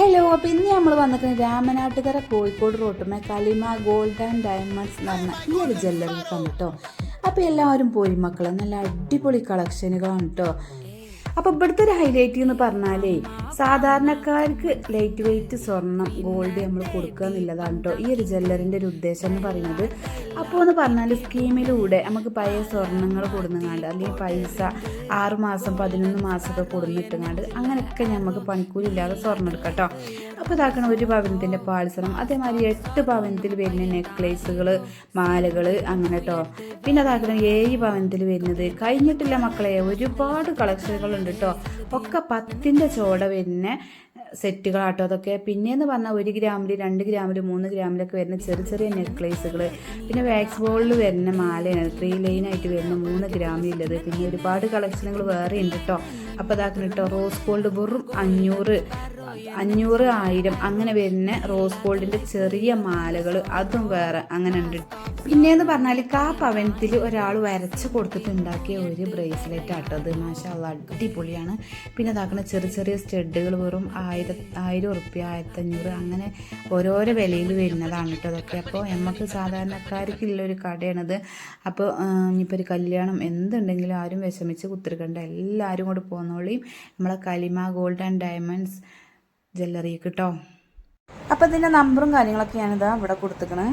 Hello അപ്പോൾ ഇന്ന് നമ്മൾ വന്നിരിക്കുന്നത് രാമനാട്ടുകര കോഴിക്കോട് റോട്ടുമേ കലിമ ഗോൾഡ് ആൻഡ് ഡയമണ്ട്സ് എന്ന് പറഞ്ഞ ഈ ഒരു ജ്വല്ലറി കണ്ടിട്ടോ അപ്പോൾ എല്ലാവരും പോയി മക്കളെ നല്ല അടിപൊളി കളക്ഷനുകളാണ് കേട്ടോ. അപ്പോൾ ഇവിടുത്തെ ഒരു ഹൈലൈറ്റ് എന്ന് പറഞ്ഞാലേ സാധാരണക്കാർക്ക് ലൈറ്റ് വെയിറ്റ് സ്വർണം ഗോൾഡ് നമ്മൾ കൊടുക്കുക എന്നുള്ളതാണ് കേട്ടോ ഈ ഒരു ജ്വല്ലറിന്റെ ഒരു ഉദ്ദേശം എന്ന് പറയുന്നത്. അപ്പോൾ എന്ന് പറഞ്ഞാൽ സ്കീമിലൂടെ നമുക്ക് പഴയ സ്വർണങ്ങൾ കൊടുങ്ങാണ്ട് അല്ലെങ്കിൽ പൈസ ആറ് മാസം പതിനൊന്ന് മാസമൊക്കെ കൊടുന്നിട്ടുങ്ങാണ്ട് അങ്ങനെയൊക്കെ നമുക്ക് പണിക്കൂലില്ലാതെ സ്വർണം എടുക്കാം കേട്ടോ അപ്പോൾ ഇതാക്കണം ഒരു ഭവനത്തിന്റെ പാഴ്സണം അതേമാതിരി എട്ട് ഭവനത്തിൽ വരുന്ന നെക്ലേസുകൾ മാലകൾ അങ്ങനെ കേട്ടോ പിന്നെ അതാക്കണം ഏഴ് ഭവനത്തിൽ വരുന്നത് കഴിഞ്ഞിട്ടില്ല മക്കളെ ഒരുപാട് കളക്ഷനുകളുണ്ട് കേട്ടോ ഒക്കെ പത്തിന്റെ ചോട വരുന്ന സെറ്റുകളാട്ടോ അതൊക്കെ. പിന്നെയെന്ന് പറഞ്ഞാൽ ഒരു ഗ്രാമിൽ രണ്ട് ഗ്രാമിൽ മൂന്ന് ഗ്രാമിലൊക്കെ വരുന്ന ചെറിയ ചെറിയ നെക്ലേസുകൾ പിന്നെ വാക്സ് ബോളിൽ വരുന്ന മാലയാണ്. ത്രീ ലൈനായിട്ട് വരുന്ന മൂന്ന് ഗ്രാമിലുള്ളത്. പിന്നെ ഒരുപാട് കളക്ഷനുകൾ വേറെ ഉണ്ട് കേട്ടോ അപ്പോൾ അതാക്കണം കേട്ടോ റോസ് ഗോൾഡ് വെറും അഞ്ഞൂറ്. അഞ്ഞൂറ് ആയിരം അങ്ങനെ വരുന്ന റോസ് ഗോൾഡിന്റെ ചെറിയ മാലകൾ അതും വേറെ അങ്ങനെ ഉണ്ട്. പിന്നെയെന്ന് പറഞ്ഞാൽ കാ പവനത്തിൽ ഒരാൾ വരച്ച് കൊടുത്തിട്ട് ഉണ്ടാക്കിയ ഒരു ബ്രേസ്ലെറ്റ് ആട്ടത് മാഷാള്ള അടിപൊളിയാണ്. പിന്നെ അതാക്കുന്ന ചെറിയ ചെറിയ സ്റ്റഡുകൾ വെറും ആയിര ആയിരം ഉറുപ്പ്യ ആയിരത്തഞ്ഞൂറ് അങ്ങനെ ഓരോരോ വിലയിൽ വരുന്നതാണ് കേട്ടോ അതൊക്കെ. അപ്പോൾ നമുക്ക് സാധാരണക്കാർക്കുള്ള ഒരു കടയാണിത്. അപ്പോൾ ഇനിയിപ്പോൾ ഒരു കല്യാണം എന്തുണ്ടെങ്കിലും ആരും വിഷമിച്ച് കുത്തിരിക്കണ്ട. എല്ലാവരും കൂടെ പോകുന്നോളിയും നമ്മളെ കലിമ ഗോൾഡ് ആൻഡ് ഡയമണ്ട്സ് ജ്വല്ലറി കേട്ടോ അപ്പോൾ ഇതിന്റെ നമ്പറും കാര്യങ്ങളൊക്കെ ഞാനിതാ ഇവിടെ കൊടുത്തേക്കണേ.